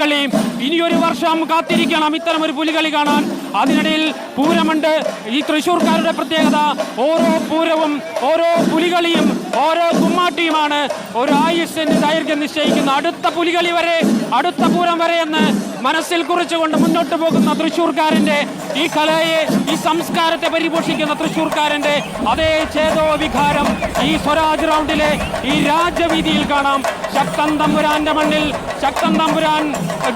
കളിയും ഇനിയൊരു വർഷം കാത്തിരിക്കണം. ഇത്തരം ഒരു പുലികളി കാണാൻ അതിനിടയിൽ പൂരമുണ്ട്. ഈ തൃശ്ശൂർക്കാരുടെ പ്രത്യേകത ഓരോ പൂരവും ഓരോ പുലികളിയും ഓരോ കുമ്മാട്ടിയുമാണ്. ഒരു ആയുസ്സിന് ദൈർഘ്യം നിശ്ചയിക്കുന്ന അടുത്ത പുലികളി വരെ അടുത്ത പൂരം വരെ എന്ന് മനസ്സിൽ കുറിച്ചുകൊണ്ട് മുന്നോട്ട് പോകുന്ന തൃശ്ശൂർക്കാരന്റെ ഈ കലയെ ഈ സംസ്കാരത്തെ പരിപോഷിക്കുന്ന തൃശ്ശൂർക്കാരന്റെ അതേ ചേതോ വികാരം ഈ സ്വരാജ് റൗണ്ടിലെ ഈ രാജവീതിയിൽ കാണാം. ശക്തൻ തമ്പുരാന്റെ മണ്ണിൽ ശക്തൻ തമ്പുരാൻ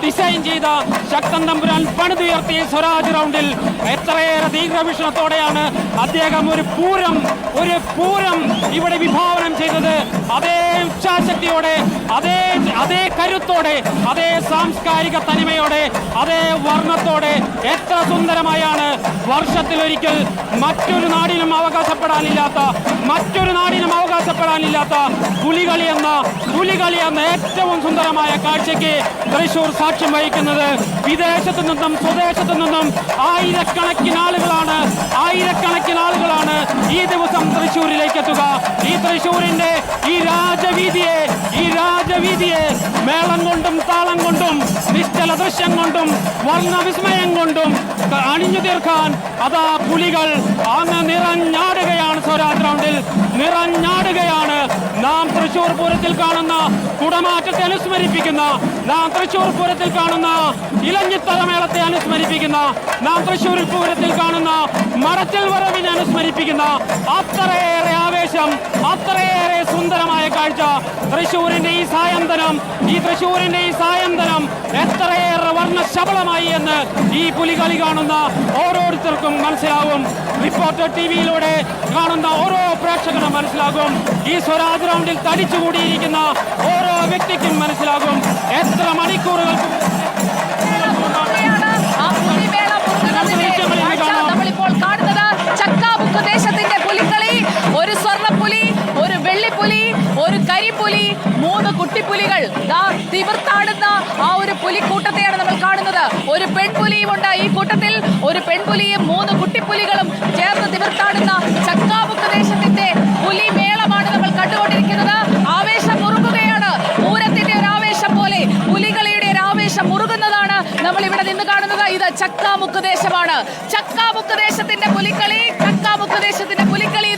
ഡിസൈൻ ചെയ്ത ശക്തൻ തമ്പുരാൻ പണിതുയർത്തിയ സ്വരാജ് റൗണ്ടിൽ എത്രയേറെ ദീർഘവീക്ഷണത്തോടെയാണ് അദ്ദേഹം ഒരു പൂരം ഒരു പൂരം ഇവിടെ വിഭാവനം ചെയ്തത്. അതേ ഇച്ഛാശക്തിയോടെ അതേ അതേ കരുത്തോടെ അതേ സാംസ്കാരിക തനിമയോടെ അതേ വർണത്തോടെ. എത്ര സുന്ദരമായാണ് വർഷത്തിലൊരിക്കൽ മറ്റൊരു നാടിനും അവകാശപ്പെടാനില്ലാത്ത മറ്റൊരു നാടിനും അവകാശപ്പെടാനില്ലാത്ത പുലികളി എന്ന പുലികളി എന്ന ഏറ്റവും സുന്ദരമായ കാഴ്ചയ്ക്ക് തൃശൂർ സാക്ഷ്യം വഹിക്കുന്നത് വിദേശത്തു നിന്നും സ്വദേശത്തു നിന്നും ആയിരക്കണക്കിന് ആളുകളാണ് ആയിരക്കണക്കിന് ആളുകളാണ് ഈ ദിവസം തൃശ്ശൂരിലേക്ക് എത്തുക ഈ തൃശ്ശൂരിന്റെ ഈ രാജവീതിയെ ഈ രാജവീതിയെ കൊണ്ടും താളം കൊണ്ടും നിശ്ചല ദൃശ്യം കൊണ്ടും വർണവിസ്മയം കൊണ്ടും ക- അണിഞ്ഞു തീർക്കാൻ അതാ പുലികൾ അങ്ങ് നിറഞ്ഞാടുകയാണ് സ്വരാജ് ഗ്രൗണ്ടിൽ നിറഞ്ഞാടുകയാണ്. നാം തൃശൂർ പൂരത്തിൽ കാണുന്ന കുടമാറ്റത്തെ അനുസ്മരിപ്പിക്കുന്ന നാം തൃശൂർ പൂരത്തിൽ കാണുന്ന ഇലഞ്ഞിത്തലമേളത്തെ അനുസ്മരിപ്പിക്കുന്ന നാം തൃശൂർ പൂരത്തിൽ കാണുന്ന മറച്ചിൽ വരവിനെ അനുസ്മരിപ്പിക്കുന്ന അത്രയേറെ ആവേശം അത്രയേറെ സുന്ദരമായ കാഴ്ച തൃശ്ശൂരിന്റെ ഈ സായന്തനം ഈ തൃശൂരിന്റെ ഈ സായന്തനം എത്രയേറെ വർണ ശബളമായി എന്ന് ഈ പുലികളി കാണുന്ന ഓരോരുത്തർക്കും മനസ്സിലാവും. റിപ്പോർട്ടർ ടി വിയിലൂടെ കാണുന്ന ഓരോ പ്രേക്ഷകനും മനസ്സിലാകും. ഈ സ്വരാജ് റൗണ്ടിൽ തടിച്ചുകൂടിയിരിക്കുന്ന ഓരോ വ്യക്തിക്കും മനസ്സിലാകും. എത്ര മണിക്കൂറുകൾ കുട്ടിപ്പുലികൾ. ദാ തിമിർത്താടുന്ന ആ ഒരു പുലിക്കൂട്ടത്തെയാണ് നമ്മൾ കാണുന്നത്. ഒരു പെൺപുലിയും ഉണ്ട് ഈ കൂട്ടത്തിൽ. ഒരു പെൺപുലിയും മൂന്ന് കുട്ടിപ്പുലികളും ചേർന്ന് തിമിർത്താടുന്ന ചക്കാബുക്ക് ദേശത്തിന്റെ പുലിമേളമാണ് നമ്മൾ കണ്ടുകൊണ്ടിരിക്കുന്നത്. ആവേശം മുറുകുകയാണ് പൂരത്തിന്റെ ഒരു ആവേശം പോലെ പുലികളിയുടെ ഒരു ആവേശം മുറുകുന്നതാണ് നമ്മൾ ഇവിടെ നിന്ന് കാണുന്നത്. ഇത് ചക്കാമുക്ക് ദേശമാണ്. ചക്കാമുക്ക് ദേശത്തിന്റെ പുലിക്കളി ചക്കാമുക്ക് ദേശത്തിന്റെ പുലിക്കളി